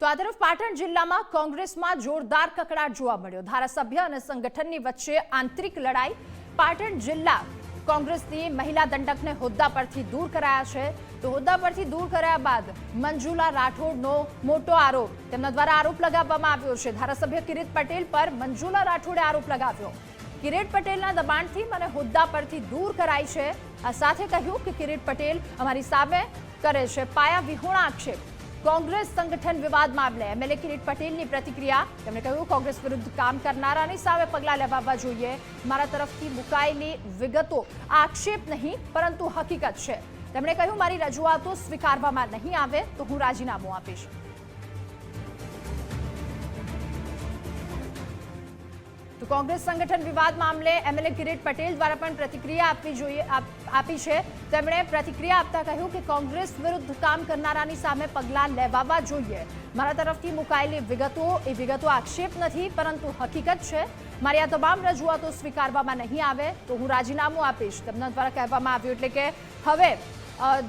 તો આ તરફ પાટણ જિલ્લામાં કોંગ્રેસમાં જોરદાર કકડાટ જોવા મળ્યો. ધારાસભ્ય અને સંગઠનની વચ્ચે આંતરિક લડાઈ પાટણ જિલ્લા કોંગ્રેસની મહિલા દંડકને હોદ્દા પરથી દૂર કરાયા છે. તો હોદ્દા પરથી દૂર કરાયા બાદ મંજુલા રાઠોડનો મોટો આરોપ તેમના દ્વારા આરોપ લગાવવામાં આવ્યો છે. ધારાસભ્ય કિરીટ પટેલ પર મંજુલા રાઠોડે આરોપ લગાવ્યો. કિરીટ પટેલના દબાણથી મને હોદ્દા પરથી દૂર કરાઈ છે. આ સાથે કહ્યું કે કિરીટ પટેલ અમારી સામે કરે છે. પાયા વિહોણા આક્ષેપ. કોંગ્રેસ સંગઠન વિવાદ મામલે એમએલએ કિરીટ પટેલની પ્રતિક્રિયા. તેમણે કહ્યું, કોંગ્રેસ વિરુદ્ધ કામ કરનારાની સામે પગલાં લેવા જોઈએ. મારા તરફથી મુકાયેલી વિગતો આક્ષેપ નહીં, પરંતુ હકીકત છે. તેમણે કહ્યું, મારી રજૂઆતો સ્વીકારવામાં નહીં આવે, તો હું રાજીનામું આપીશ. તો કોંગ્રેસ સંગઠન વિવાદ મામલે એમએલએ કિરીટ પટેલ દ્વારા પણ પ્રતિક્રિયા આપવી જોઈએ, આપી છે. તેમણે પ્રતિક્રિયા આપતા કહ્યું કે કોંગ્રેસ વિરુદ્ધ કામ કરનારાની સામે પગલાં લેવાવા જોઈએ. મારા તરફથી મુકાયેલી વિગતો, એ વિગતો આક્ષેપ નથી, પરંતુ હકીકત છે. મારી આ તમામ રજૂઆતો સ્વીકારવામાં નહીં આવે તો હું રાજીનામું આપીશ. તેમના દ્વારા કહેવામાં આવ્યું એટલે કે હવે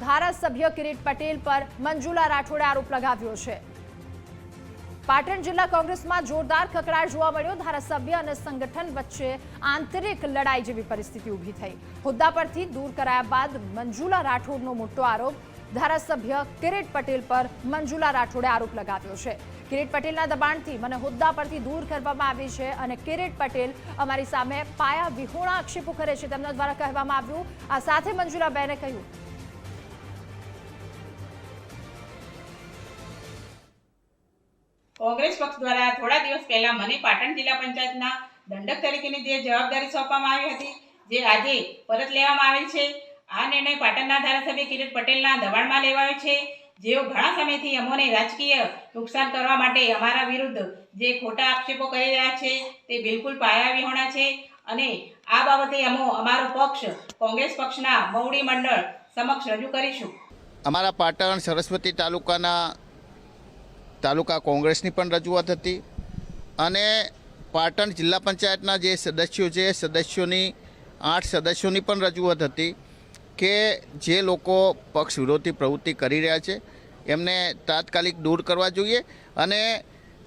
ધારાસભ્ય કિરીટ પટેલ પર મંજુલા રાઠોડે આરોપ લગાવ્યો છે. પાટણ જિલ્લા કોંગ્રેસમાં જોરદાર ખકડાટ જોવા મળ્યો. ધારાસભ્ય અને સંગઠન વચ્ચે આંતરિક લડાઈ જેવી પરિસ્થિતિ ઊભી થઈ. હોદ્દા પરથી દૂર કરાયા બાદ મંજુલા રાઠોડનો મોટો આરોપ. ધારાસભ્ય કિરીટ પટેલ પર મંજુલા રાઠોડે આરોપ લગાવ્યો છે. કિરીટ પટેલના દબાણથી મને હોદ્દા પરથી દૂર કરવામાં આવી છે અને કિરીટ પટેલ અમારી સામે પાયા વિહોણા આક્ષેપો કરે છે. તેમના દ્વારા કહેવામાં આવ્યું. આ સાથે મંજુલાબેને કહ્યું કોંગ્રેસ પક્ષ દ્વારા થોડા દિવસ પહેલા મને પાટણ જિલ્લા પંચાયતના દંડક તરીકેની જે જવાબદારી સોંપવામાં આવી હતી, જે આજે પરત લેવામાં આવેલ છે. આ નિર્ણય પાટણના ધારાસભ્ય કિરીટ પટેલના દબાણમાં લેવાયો છે. જેઓ ઘણા સમયથી અમોને રાજકીય નુકસાન કરવા માટે અમારા વિરુદ્ધ જે ખોટા આક્ષેપો કરી રહ્યા છે, તે બિલકુલ પાયા વિહોણા છે. અને આ બાબતે અમો અમારો પક્ષ, કોંગ્રેસ પક્ષના મવડી મંડળ સમક્ષ રજૂ કરીશું. અમારા પાટણ સરસ્વતી તાલુકાના તાલુકા કોંગ્રેસની પણ રજૂઆત હતી અને પાટણ જિલ્લા પંચાયતના જે સદસ્યો છે સદસ્યોની, આઠ સદસ્યોની પણ રજૂઆત હતી કે જે લોકો પક્ષ વિરોધી પ્રવૃત્તિ કરી રહ્યા છે, એમને તાત્કાલિક દૂર કરવા જોઈએ અને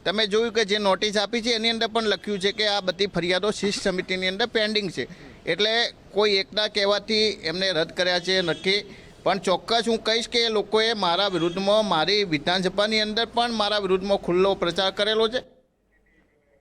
તમે જોયું કે જે નોટિસ આપી છે, એની અંદર પણ લખ્યું છે કે આ બધી ફરિયાદો શિસ્ત સમિતિની અંદર પેન્ડિંગ છે. એટલે કોઈ એકના કહેવાથી એમને રદ કર્યા છે, નક્કી પણ ચોક્કસ હું કહીશ કે એ લોકોએ મારા વિરુદ્ધમાં મારી વિધાનસભાની અંદર પણ મારા વિરુદ્ધમાં ખુલ્લો પ્રચાર કરેલો છે.